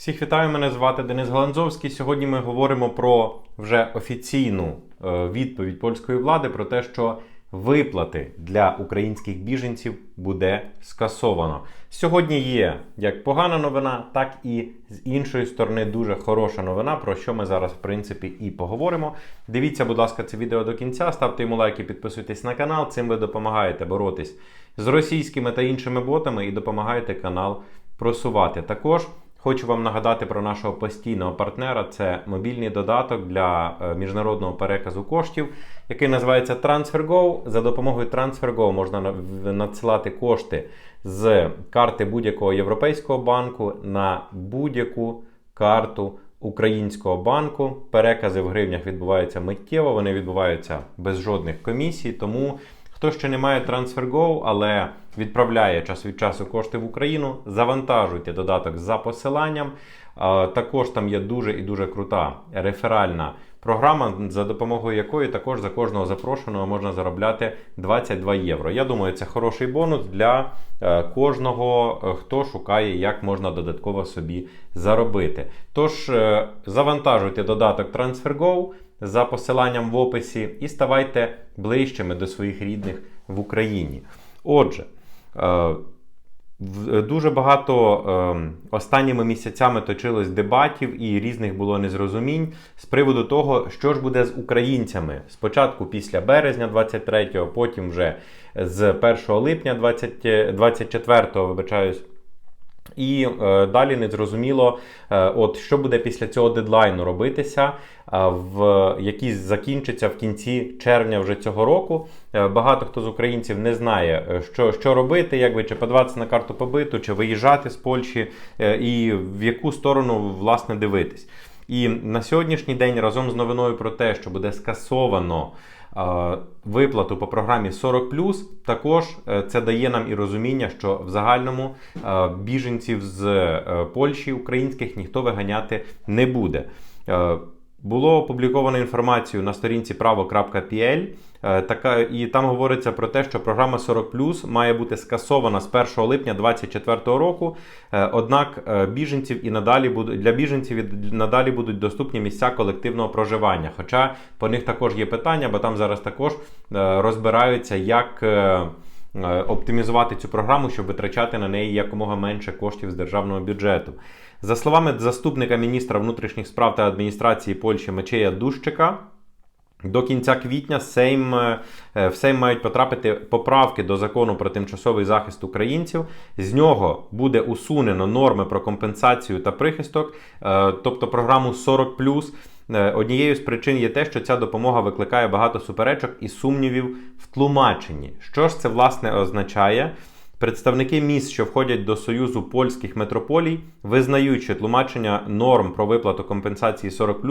Всіх вітаю, мене звати Денис Галанзовський. Сьогодні ми говоримо про вже офіційну е, відповідь польської влади про те, що виплати для українських біженців буде скасовано. Сьогодні є як погана новина, так і з іншої сторони дуже хороша новина, про що ми зараз, в принципі, і поговоримо. Дивіться, будь ласка, це відео до кінця, ставте йому лайки, підписуйтесь на канал. Цим ви допомагаєте боротись з російськими та іншими ботами і допомагаєте канал просувати. Також Хочу вам нагадати про нашого постійного партнера. Це мобільний додаток для е, міжнародного переказу коштів, який називається TransferGo. За допомогою TransferGo можна надсилати кошти з карти будь-якого європейського банку на будь-яку карту українського банку. Перекази в гривнях відбуваються миттєво, вони відбуваються без жодних комісій. Тому Хто ще не має TransferGo, але відправляє час від часу кошти в Україну, завантажуйте додаток за посиланням. Також там є дуже і дуже крута реферальна програма, за допомогою якої також за кожного запрошеного можна заробляти 22 євро. Я думаю, це хороший бонус для е, кожного, е, хто шукає, як можна додатково собі заробити. Тож е, завантажуйте додаток TransferGo за посиланням в описі і ставайте ближчими до своїх рідних в Україні. Отже, дуже багато е, останніми місяцями точилось дебатів і різних було незрозумінь з приводу того, що ж буде з українцями. Спочатку після березня 23-го, потім вже з 1 липня 20, 24-го, вибачаюсь. І е, далі не зрозуміло, е, от що буде після цього дедлайну робитися, е, в який закінчиться в кінці червня вже цього року. Е, багато хто з українців не знає, е, що, що робити, як би чи подаватися на карту побиту, чи виїжджати з Польщі, е, і в яку сторону власне дивитись. І на сьогоднішній день разом з новиною про те, що буде скасовано е, виплату по програмі 40 також е, це дає нам і розуміння, що в загальному е, біженців з Польщі українських ніхто виганяти не буде. Було опубліковано інформацію на сторінці право.pl, е, така, і там говориться про те, що програма 40 має бути скасована з 1 липня 2024 року. Е, Однак е, біженців і надалі будуть для біженців і надалі будуть доступні місця колективного проживання. Хоча по них також є питання, бо там зараз також розбираються, як. Оптимізувати цю програму, щоб витрачати на неї якомога менше коштів з державного бюджету. За словами заступника міністра внутрішніх справ та адміністрації Польщі Мечея Дущика, до кінця квітня Сейм, е, в Сейм мають потрапити поправки до закону про тимчасовий захист українців. З нього буде усунено норми про компенсацію та прихисток, е, тобто програму 40 Е, Однією з причин є те, що ця допомога викликає багато суперечок і сумнівів в тлумаченні. Що ж це власне означає? Представники міст, що входять до Союзу польських метрополій, визнають, що тлумачення норм про виплату компенсації 40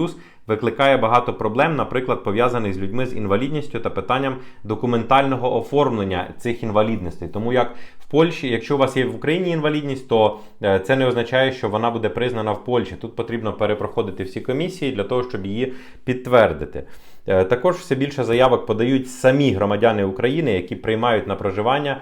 викликає багато проблем, наприклад, пов'язаних з людьми з інвалідністю та питанням документального оформлення цих інвалідностей. Тому як в Польщі, якщо у вас є в Україні інвалідність, то е, це не означає, що вона буде признана в Польщі. Тут потрібно перепроходити всі комісії для того, щоб її підтвердити. Е, Також все більше заявок подають самі громадяни України, які приймають на проживання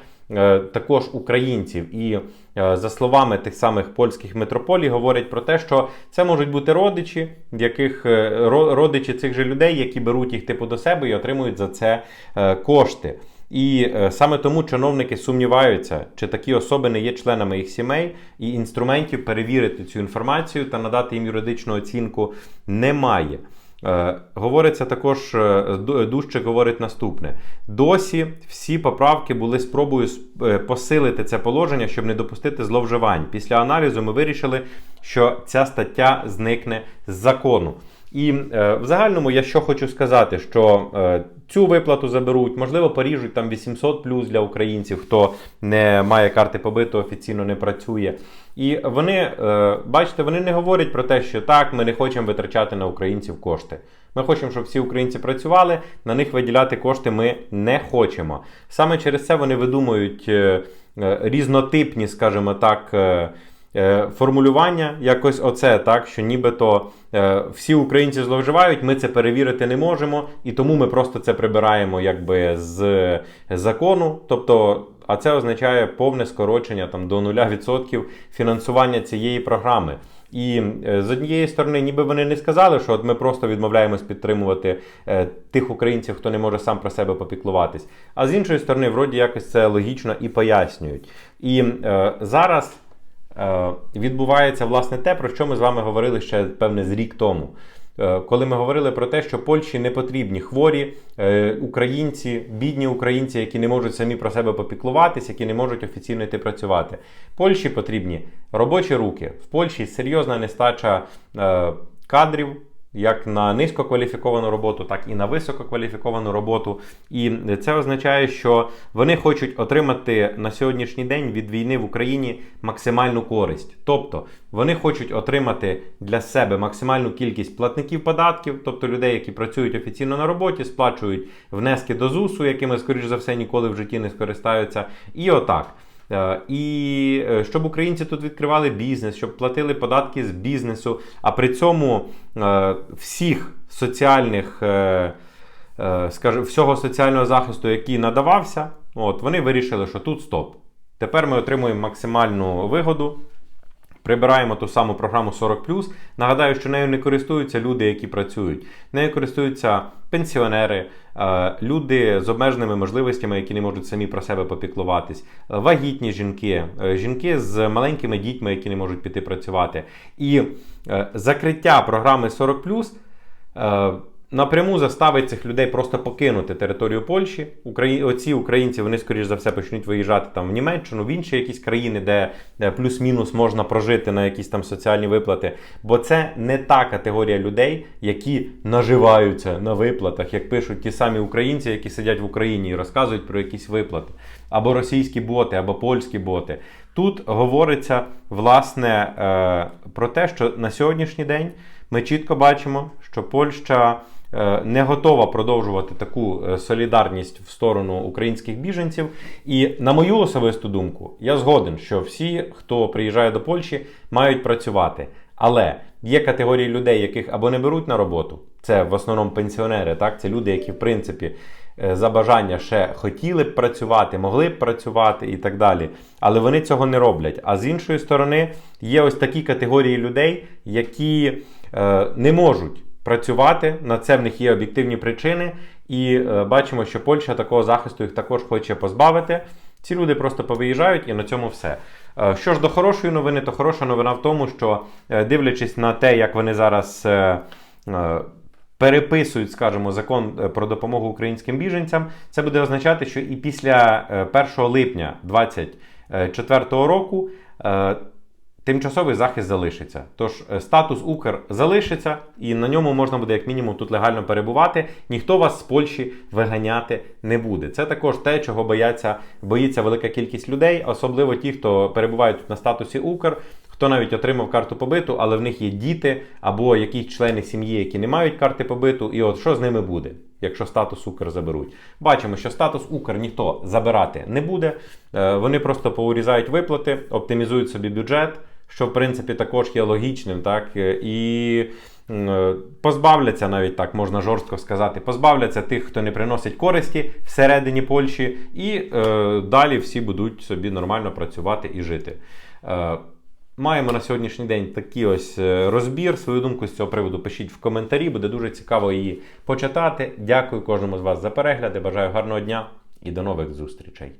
також українців. І е, за словами тих самих польських митрополій, говорять про те, що це можуть бути родичі, яких е, родичі цих же людей, які беруть їх типу до себе і отримують за це е, кошти. І е, саме тому чиновники сумніваються, чи такі особи не є членами їх сімей, і інструментів перевірити цю інформацію та надати їм юридичну оцінку немає. Е, говориться також, е, Ду- говорить наступне: досі всі поправки були спробою е, посилити це положення, щоб не допустити зловживань. Після аналізу ми вирішили, що ця стаття зникне з закону. І е, в загальному я що хочу сказати, що е, цю виплату заберуть, можливо, поріжуть там 800 плюс для українців, хто не має карти побиту, офіційно не працює. І вони, е, бачите, вони не говорять про те, що так, ми не хочемо витрачати на українців кошти. Ми хочемо, щоб всі українці працювали, на них виділяти кошти ми не хочемо. Саме через це вони видумують е, е, різнотипні, скажімо так. е, Формулювання якось оце, так, що нібито е, всі українці зловживають, ми це перевірити не можемо, і тому ми просто це прибираємо якби з закону. Тобто, а це означає повне скорочення там до 0% фінансування цієї програми. І е, з однієї сторони, ніби вони не сказали, що от ми просто відмовляємось підтримувати е, тих українців, хто не може сам про себе попіклуватись. А з іншої сторони, вроді якось це логічно і пояснюють. І е, зараз е, відбувається власне те, про що ми з вами говорили ще певне з рік тому. Е, Коли ми говорили про те, що Польщі не потрібні хворі е, українці, бідні українці, які не можуть самі про себе попіклуватись, які не можуть офіційно йти працювати. Польщі потрібні робочі руки. В Польщі серйозна нестача е, кадрів. Як на низькокваліфіковану роботу, так і на висококваліфіковану роботу. І це означає, що вони хочуть отримати на сьогоднішній день від війни в Україні максимальну користь. Тобто вони хочуть отримати для себе максимальну кількість платників податків, тобто людей, які працюють офіційно на роботі, сплачують внески до ЗУСу, якими, скоріш за все, ніколи в житті не скористаються. І отак. Е, І е, щоб українці тут відкривали бізнес, щоб платили податки з бізнесу, а при цьому е, всіх соціальних, скажімо, всього соціального захисту, який надавався, от вони вирішили, що тут стоп. Тепер ми отримуємо максимальну вигоду. Прибираємо ту саму програму 40. Нагадаю, що нею не користуються люди, які працюють. Нею користуються пенсіонери, е, люди з обмеженими можливостями, які не можуть самі про себе попіклуватись, вагітні жінки, е, жінки з маленькими дітьми, які не можуть піти працювати. І е, закриття програми 40 е, напряму заставить цих людей просто покинути територію Польщі. Украї... Оці українці вони, скоріш за все, почнуть виїжджати там в Німеччину, в інші якісь країни, де, де плюс-мінус можна прожити на якісь там соціальні виплати. Бо це не та категорія людей, які наживаються на виплатах, як пишуть ті самі українці, які сидять в Україні і розказують про якісь виплати. Або російські боти, або польські боти. Тут говориться власне е, про те, що на сьогоднішній день ми чітко бачимо, що Польща не готова продовжувати таку е, солідарність в сторону українських біженців. І на мою особисту думку, я згоден, що всі, хто приїжджає до Польщі, мають працювати. Але є категорії людей, яких або не беруть на роботу, це в основному пенсіонери, так це люди, які в принципі е, за бажання ще хотіли б працювати, могли б працювати і так далі. Але вони цього не роблять. А з іншої сторони, є ось такі категорії людей, які е, не можуть працювати. На це в них є об'єктивні причини. І е, бачимо, що Польща такого захисту їх також хоче позбавити. Ці люди просто повиїжджають і на цьому все. Е, Що ж до хорошої новини, то хороша новина в тому, що е, дивлячись на те, як вони зараз переписують, скажімо, закон про допомогу українським біженцям, це буде означати, що і після е, 1 липня 2024 року тимчасовий захист залишиться. Тож е, статус Укр залишиться, і на ньому можна буде як мінімум тут легально перебувати. Ніхто вас з Польщі виганяти не буде. Це також те, чого бояться, боїться велика кількість людей, особливо ті, хто перебувають тут на статусі Укр. Хто навіть отримав карту побиту, але в них є діти або якісь члени сім'ї, які не мають карти побиту, і от що з ними буде, якщо статус Укр заберуть? Бачимо, що статус Укр ніхто забирати не буде. Е, Вони просто поурізають виплати, оптимізують собі бюджет, що в принципі також є логічним, так е, і. Позбавляться навіть так, можна жорстко сказати, позбавляться тих, хто не приносить користі всередині Польщі, і е, далі всі будуть собі нормально працювати і жити. Е, Маємо на сьогоднішній день такий ось е, розбір. Свою думку з цього приводу пишіть в коментарі, буде дуже цікаво її почитати. Дякую кожному з вас за перегляди. Бажаю гарного дня і до нових зустрічей.